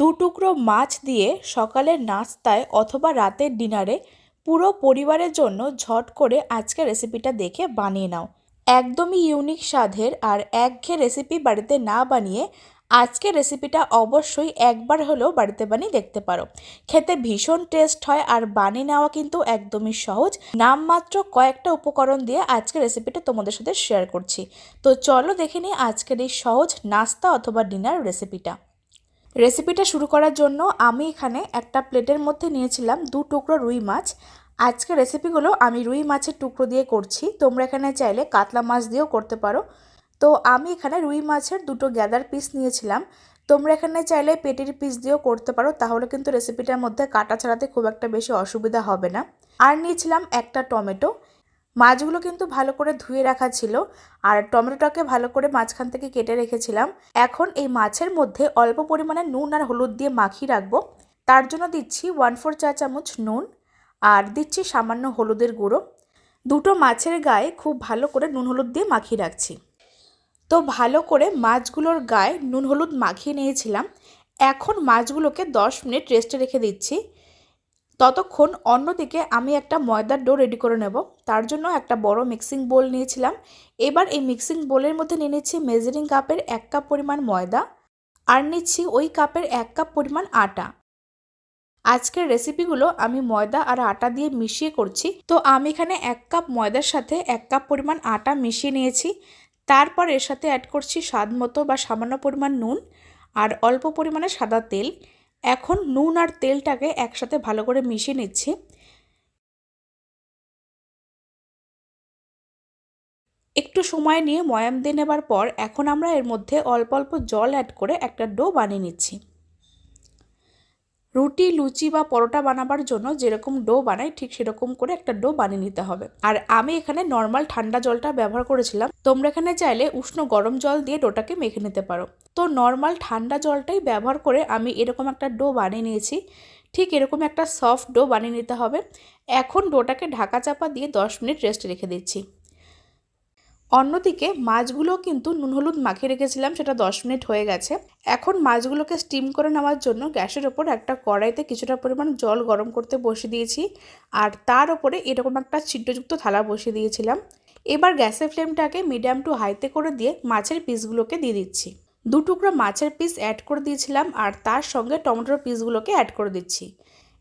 দু টুকরো মাছ দিয়ে সকালের নাস্তায় অথবা রাতের ডিনারে পুরো পরিবারের জন্য ঝট করে আজকের রেসিপিটা দেখে বানিয়ে নাও। একদমই ইউনিক স্বাদের আর একঘেয়ে রেসিপি বাড়িতে না বানিয়ে আজকের রেসিপিটা অবশ্যই একবার হলেও বাড়িতে বানিয়ে দেখতে পারো। খেতে ভীষণ টেস্ট হয় আর বানিয়ে নেওয়া কিন্তু একদমই সহজ। নামমাত্র কয়েকটা উপকরণ দিয়ে আজকের রেসিপিটা তোমাদের সাথে শেয়ার করছি। তো চলো দেখে নিই আজকের এই সহজ নাস্তা অথবা ডিনার রেসিপিটা। রেসিপিটা শুরু করার জন্য আমি এখানে একটা প্লেটের মধ্যে নিয়েছিলাম দু টুকরো রুই মাছ। আজকে রেসিপিগুলো আমি রুই মাছের টুকরো দিয়ে করছি। তোমরা এখানে চাইলে কাতলা মাছ দিয়েও করতে পারো। তো আমি এখানে রুই মাছের দুটো গ্যাদার পিস নিয়েছিলাম। তোমরা এখানে চাইলে পেটির পিস দিয়েও করতে পারো, তাহলে কিন্তু রেসিপিটার মধ্যে কাটা ছাড়াতে খুব একটা বেশি অসুবিধা হবে না। আর নিয়েছিলাম একটা টমেটো। মাছগুলো কিন্তু ভালো করে ধুয়ে রাখা ছিল আর টমেটোটাকে ভালো করে মাঝখান থেকে কেটে রেখেছিলাম। এখন এই মাছের মধ্যে অল্প পরিমাণে নুন আর হলুদ দিয়ে মাখিয়ে রাখব। তার জন্য দিচ্ছি ওয়ান ফোর চা চামচ নুন আর দিচ্ছি সামান্য হলুদের গুঁড়ো। দুটো মাছের গায়ে খুব ভালো করে নুন হলুদ দিয়ে মাখিয়ে রাখছি। তো ভালো করে মাছগুলোর গায়ে নুন হলুদ মাখিয়ে নিয়েছিলাম। এখন মাছগুলোকে দশ মিনিট রেস্টে রেখে দিচ্ছি। ততক্ষণ অন্যদিকে আমি একটা ময়দার ডো রেডি করে নেব। তার জন্য একটা বড় মিক্সিং বোল নিয়েছিলাম। এবার এই মিক্সিং বোলের মধ্যে নিয়ে নিচ্ছি মেজারিং কাপের এক কাপ পরিমাণ ময়দা আর নিচ্ছি ওই কাপের এক কাপ পরিমাণ আটা। আজকের রেসিপিগুলো আমি ময়দা আর আটা দিয়ে মিশিয়ে করছি। তো আমি এখানে এক কাপ ময়দার সাথে এক কাপ পরিমাণ আটা মিশিয়ে নিয়েছি। তারপর এর সাথে অ্যাড করছি স্বাদ মতো বা সামান্য পরিমাণ নুন আর অল্প পরিমাণে সাদা তেল। এখন নুন আর তেলটাকে একসাথে ভালো করে মিশিয়ে নিচ্ছি। একটু সময় নিয়ে ময়াম দিয়ে নেবার পর এখন আমরা এর মধ্যে অল্প অল্প জল অ্যাড করে একটা ডো বানিয়ে নিচ্ছি। রুটি, লুচি বা পরোটা বানাবার জন্য যেরকম ডো বানাই, ঠিক সেরকম করে একটা ডো বানিয়ে নিতে হবে। আর আমি এখানে নর্মাল ঠান্ডা জলটা ব্যবহার করেছিলাম। তোমরা এখানে চাইলে উষ্ণ গরম জল দিয়ে ডোটাকে মেখে নিতে পারো। তো নর্মাল ঠান্ডা জলটাই ব্যবহার করে আমি এরকম একটা ডো বানিয়ে নিয়েছি। ঠিক এরকম একটা সফট ডো বানিয়ে নিতে হবে। এখন ডোটাকে ঢাকা চাপা দিয়ে দশ মিনিট রেস্টে রেখে দিচ্ছি। অন্যদিকে মাছগুলো কিন্তু নুন হলুদ মাখিয়ে রেখেছিলাম, সেটা দশ মিনিট হয়ে গেছে। এখন মাছগুলোকে স্টিম করে নেওয়ার জন্য গ্যাসের ওপর একটা কড়াইতে কিছুটা পরিমাণ জল গরম করতে বসিয়ে দিয়েছি, আর তার ওপরে এরকম একটা ছিদ্রযুক্ত থালা বসিয়ে দিয়েছিলাম। এবার গ্যাসের ফ্লেমটাকে মিডিয়াম টু হাইতে করে দিয়ে মাছের পিসগুলোকে দিয়ে দিচ্ছি। দু টুকরো মাছের পিস অ্যাড করে দিয়েছিলাম, আর তার সঙ্গে টমেটোর পিসগুলোকে অ্যাড করে দিচ্ছি।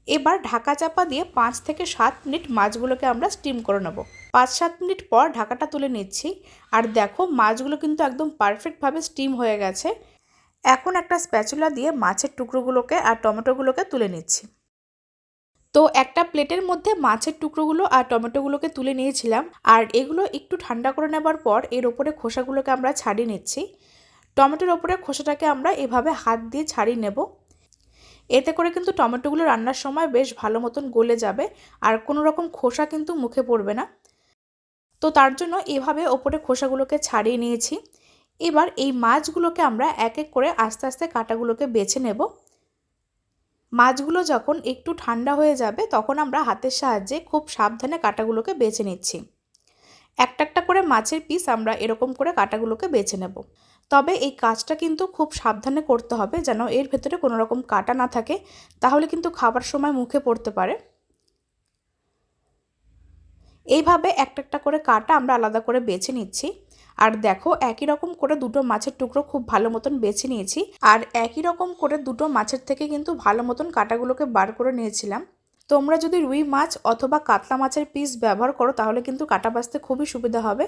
এবার ঢাকা চাপা দিয়ে পাঁচ থেকে সাত মিনিট মাছগুলোকে আমরা স্টিম করে নেব। পাঁচ সাত মিনিট পর ঢাকাটা তুলে নিচ্ছি। আর দেখো, মাছগুলো কিন্তু একদম পারফেক্টভাবে স্টিম হয়ে গেছে। এখন একটা স্প্যাচুলা দিয়ে মাছের টুকরোগুলোকে আর টমেটোগুলোকে তুলে নিচ্ছি। তো একটা প্লেটের মধ্যে মাছের টুকরোগুলো আর টমেটোগুলোকে তুলে নিয়েছিলাম। আর এগুলো একটু ঠান্ডা করে নেবার পর এর ওপরে খোসাগুলোকে আমরা ছাড়িয়ে নিচ্ছি। টমেটোর ওপরে খোসাটাকে আমরা এভাবে হাত দিয়ে ছাড়িয়ে নেব। এতে করে কিন্তু টমেটোগুলো রান্নার সময় বেশ ভালো মতন গলে যাবে। আর কোনো রকম খোসা কিন্তু মুখে পড়বে না। তো তার জন্য এভাবে ওপরে খোসাগুলোকে ছাড়িয়ে নিয়েছি। এবার এই মাছগুলোকে আমরা এক এক করে আস্তে আস্তে কাটাগুলোকে বেছে নেব। মাছগুলো যখন একটু ঠান্ডা হয়ে যাবে, তখন আমরা হাতের সাহায্যে খুব সাবধানে কাটাগুলোকে বেছে নিচ্ছি। একটা একটা করে মাছের পিস আমরা এরকম করে কাটাগুলোকে বেছে নেব। তবে এই কাজটা কিন্তু খুব সাবধানে করতে হবে যেন এর ভেতরে কোনো রকম কাটা না থাকে, তাহলে কিন্তু খাবার সময় মুখে পড়তে পারে। এইভাবে একটা একটা করে কাটা আমরা আলাদা করে বেছে নিচ্ছি। আর দেখো, একই রকম করে দুটো মাছের টুকরো খুব ভালো মতন বেছে নিয়েছি। আর একই রকম করে দুটো মাছের থেকে কিন্তু ভালো মতন কাটাগুলোকে বার করে নিয়েছিলাম। তোমরা যদি রুই মাছ অথবা কাতলা মাছের পিস ব্যবহার করো, তাহলে কিন্তু কাটা বাঁচতে খুবই সুবিধা হবে।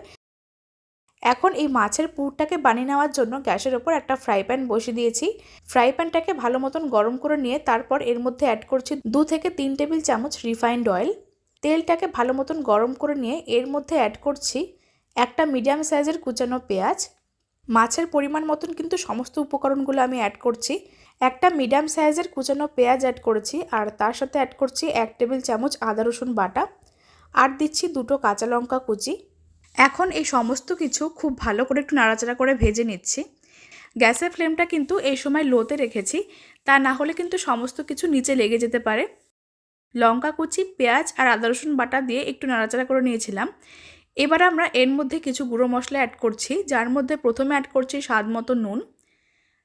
এখন এই মাছের পুরটাকে বানিয়ে নেওয়ার জন্য গ্যাসের ওপর একটা ফ্রাই প্যান বসিয়ে দিয়েছি। ফ্রাই প্যানটাকে ভালো মতন গরম করে নিয়ে তারপর এর মধ্যে অ্যাড করছি দু থেকে তিন টেবিল চামচ রিফাইন্ড অয়েল তেলটাকে ভালো মতন গরম করে নিয়ে এর মধ্যে অ্যাড করছি একটা মিডিয়াম সাইজের কুচানো পেঁয়াজ। মাছের পরিমাণ মতন কিন্তু সমস্ত উপকরণগুলো আমি অ্যাড করছি। একটা মিডিয়াম সাইজের কুচানো পেঁয়াজ অ্যাড করেছি আর তার সাথে অ্যাড করছি এক টেবিল চামচ আদা রসুন বাটা। আর দিচ্ছি দুটো কাঁচা লঙ্কা কুচি। এখন এই সমস্ত কিছু খুব ভালো করে একটু নাড়াচাড়া করে ভেজে নিচ্ছি। গ্যাসের ফ্লেমটা কিন্তু এই সময় লোতে রেখেছি। তা না হলে কিন্তু সমস্ত কিছু নিচে লেগে যেতে পারে। লঙ্কা, কুচি, পেঁয়াজ আর আদা, রসুন বাটা দিয়ে একটু নাড়াচাড়া করে নিয়েছিলাম। এবার আমরা এর মধ্যে কিছু গুঁড়ো মশলা অ্যাড করছি, যার মধ্যে প্রথমে অ্যাড করছি স্বাদ মতো নুন,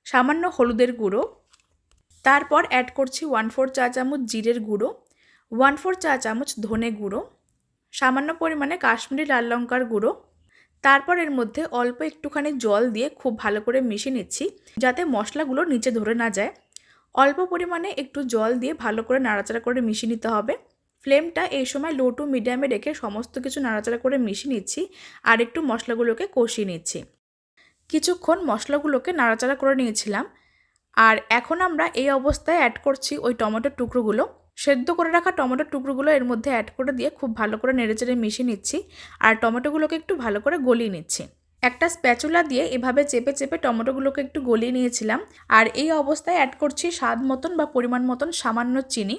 সামান্য হলুদের গুঁড়ো, তারপর অ্যাড করছি ওয়ান ফোর চা চামচ জিরের গুঁড়ো ওয়ান ফোর চা চামচ ধনে গুঁড়ো, সামান্য পরিমাণে কাশ্মীরি লাল লঙ্কার গুঁড়ো, তারপর এর মধ্যে অল্প একটুখানি জল দিয়ে খুব ভালো করে মিশিয়ে নিচ্ছি, যাতে মশলাগুলো নিচে ধরে না যায়। অল্প পরিমাণে একটু জল দিয়ে ভালো করে নাড়াচাড়া করে মিশিয়ে নিতে হবে। ফ্লেমটা এই সময় লো টু মিডিয়ামে রেখে সমস্ত কিছু নাড়াচাড়া করে মিশিয়ে নিচ্ছি আর একটু মশলাগুলোকে কষিয়ে নিচ্ছি। কিছুক্ষণ মশলাগুলোকে নাড়াচাড়া করে নিয়েছিলাম আর এখন আমরা এই অবস্থায় অ্যাড করছি ওই টমেটোর টুকরোগুলো। সেদ্ধ করে রাখা টমেটোর টুকরোগুলো এর মধ্যে অ্যাড করে দিয়ে খুব ভালো করে নেড়েচেড়ে মিশিয়ে নিচ্ছি আর টমেটোগুলোকে একটু ভালো করে গলিয়ে নিচ্ছি। একটা স্প্যাচুলা দিয়ে এভাবে চেপে চেপে টমেটোগুলোকে একটু গলিয়ে নিয়েছিলাম। আর এই অবস্থায় অ্যাড করছি স্বাদ মতন বা পরিমাণ মতন সামান্য চিনি।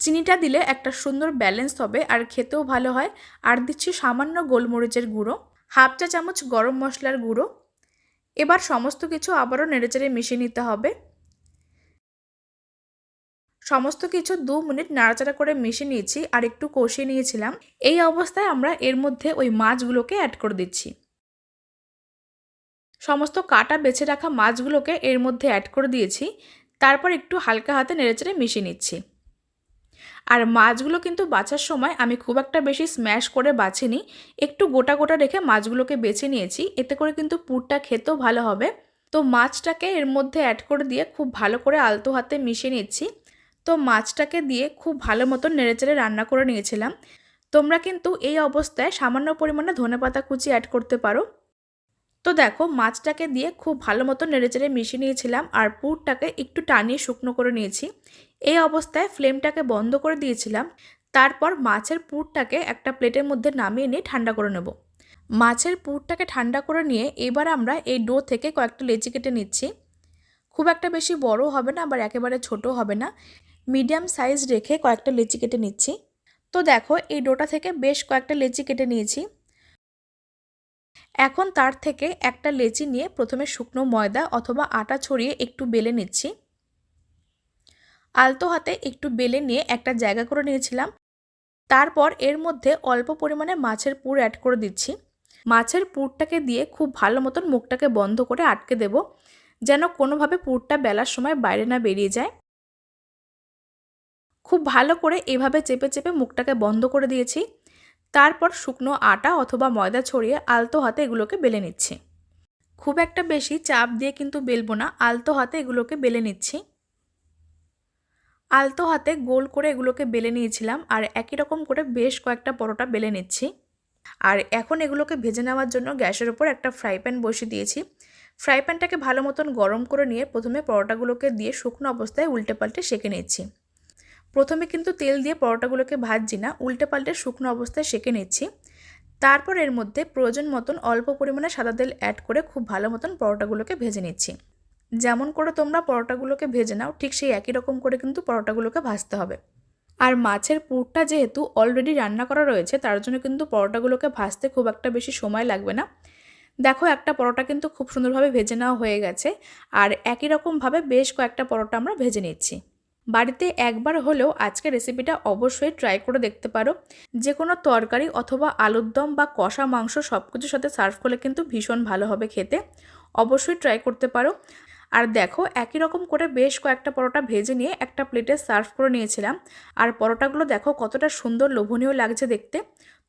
চিনিটা দিলে একটা সুন্দর ব্যালেন্স হবে আর খেতেও ভালো হয়। আর দিচ্ছি সামান্য গোলমরিচের গুঁড়ো, হাফ চা চামচ গরম মশলার গুঁড়ো। এবার সমস্ত কিছু আবারও নেড়েচেড়ে মিশিয়ে নিতে হবে। সমস্ত কিছু দু মিনিট নাড়াচাড়া করে মিশিয়ে নিয়েছি আর একটু কষিয়ে নিয়েছিলাম। এই অবস্থায় আমরা এর মধ্যে ওই মাছগুলোকে অ্যাড করে দিচ্ছি। সমস্ত কাটা বেছে রাখা মাছগুলোকে এর মধ্যে অ্যাড করে দিয়েছি, তারপর একটু হালকা হাতে নেড়েচেড়ে মিশিয়ে নিচ্ছি। আর মাছগুলো কিন্তু বাছার সময় আমি খুব একটা বেশি স্ম্যাশ করে বাছিনি, একটু গোটা গোটা রেখে মাছগুলোকে বেছে নিয়েছি, এতে করে কিন্তু পুরটা খেতেও ভালো হবে। তো মাছটাকে এর মধ্যে অ্যাড করে দিয়ে খুব ভালো করে আলতো হাতে মিশিয়ে নিচ্ছি। তো মাছটাকে দিয়ে খুব ভালো মতন নেড়েচেড়ে রান্না করে নিয়েছিলাম। তোমরা কিন্তু এই অবস্থায় সামান্য পরিমাণে ধনেপাতা কুচি অ্যাড করতে পারো। তো দেখো, মাছটাকে দিয়ে খুব ভালো মতো নেড়েচেড়ে মিশিয়ে নিয়েছিলাম আর পুরটাকে একটু টানিয়ে শুকনো করে নিয়েছি। এই অবস্থায় ফ্লেমটাকে বন্ধ করে দিয়েছিলাম। তারপর মাছের পুরটাকে একটা প্লেটের মধ্যে নামিয়ে নিয়ে ঠান্ডা করে নেব। মাছের পুরটাকে ঠান্ডা করে নিয়ে এবার আমরা এই ডো থেকে কয়েকটা লেচি কেটে নিচ্ছি। খুব একটা বেশি বড় হবে না, আবার একেবারে ছোট হবে না। মিডিয়াম সাইজ রেখে কয়েকটা লেচি কেটে নিচ্ছি। তো দেখো, এই ডোটা থেকে বেশ কয়েকটা লেচি কেটে নিয়েছি। এখন তার থেকে একটা লেচি নিয়ে প্রথমে শুকনো ময়দা অথবা আটা ছড়িয়ে একটু বেলে নিচ্ছি। আলতো হাতে একটু বেলে নিয়ে একটা জায়গা করে নিয়েছিলাম। তারপর এর মধ্যে অল্প পরিমাণে মাছের পুর অ্যাড করে দিচ্ছি। মাছের পুরটাকে দিয়ে খুব ভালো মতন মুখটাকে বন্ধ করে আটকে দেব, যেন কোনোভাবে পুরটা বেলার সময় বাইরে না বেরিয়ে যায়। খুব ভালো করে এভাবে চেপে চেপে মুখটাকে বন্ধ করে দিয়েছি। তারপর শুকনো আটা অথবা ময়দা ছড়িয়ে আলতো হাতে এগুলোকে বেলে নিচ্ছি। খুব একটা বেশি চাপ দিয়ে কিন্তু বেলবো না, আলতো হাতে এগুলোকে বেলে নিচ্ছি। আলতো হাতে গোল করে এগুলোকে বেলে নিয়েছিলাম আর একই রকম করে বেশ কয়েকটা পরোটা বেলে নিচ্ছি। আর এখন এগুলোকে ভেজে নেওয়ার জন্য গ্যাসের ওপর একটা ফ্রাই প্যান বসিয়ে দিয়েছি। ফ্রাই প্যানটাকে ভালো মতন গরম করে নিয়ে প্রথমে পরোটাগুলোকে দিয়ে শুকনো অবস্থায় উল্টে পাল্টে সেঁকে নিচ্ছি। প্রথমে কিন্তু তেল দিয়ে পরোটাগুলোকে ভাজছি না উল্টে পাল্টে শুকনো অবস্থায় সেঁকে নিচ্ছি। তারপর এর মধ্যে প্রয়োজন মতন অল্প পরিমাণে সাদা তেল অ্যাড করে খুব ভালো মতন পরোটাগুলোকে ভেজে নিচ্ছি। যেমন করে তোমরা পরোটাগুলোকে ভেজে নাও, ঠিক সেই একই রকম করে কিন্তু পরোটাগুলোকে ভাজতে হবে। আর মাছের পুরটা যেহেতু অলরেডি রান্না করা রয়েছে, তার জন্য কিন্তু পরোটাগুলোকে ভাজতে খুব একটা বেশি সময় লাগবে না। দেখো একটা পরোটা কিন্তু খুব সুন্দরভাবে ভেজে নেওয়া হয়ে গেছে, আর একই রকমভাবে বেশ কয়েকটা পরোটা আমরা ভেজে নিচ্ছি। বাড়িতে একবার হলেও আজকে রেসিপিটা অবশ্যই ট্রাই করে দেখতে পারো। যে কোনো তরকারি অথবা আলুর দম বা কষা মাংস সব কিছুর সাথে সার্ভ করলে কিন্তু ভীষণ ভালো হবে খেতে। অবশ্যই ট্রাই করতে পারো। আর দেখো, একই রকম করে বেশ কয়েকটা পরোটা ভেজে নিয়ে একটা প্লেটে সার্ভ করে নিয়েছিলাম। আর পরোটাগুলো দেখো, কতটা সুন্দর লোভনীয় লাগছে দেখতে।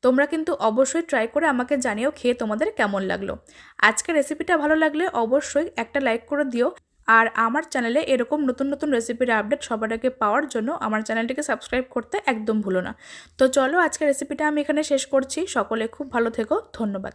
তোমরা কিন্তু অবশ্যই ট্রাই করে আমাকে জানিও, খেয়ে তোমাদের কেমন লাগল। আজকে রেসিপিটা ভালো লাগলে অবশ্যই একটা লাইক করে দিও। আর আমার চ্যানেলে এরকম নতুন নতুন রেসিপির আপডেট সবার আগে পাওয়ার জন্য আমার চ্যানেলটিকে সাবস্ক্রাইব করতে একদম ভুলো না। তো চলো আজকে রেসিপিটা আমি এখানে শেষ করছি। সকলে খুব ভালো থেকো। ধন্যবাদ।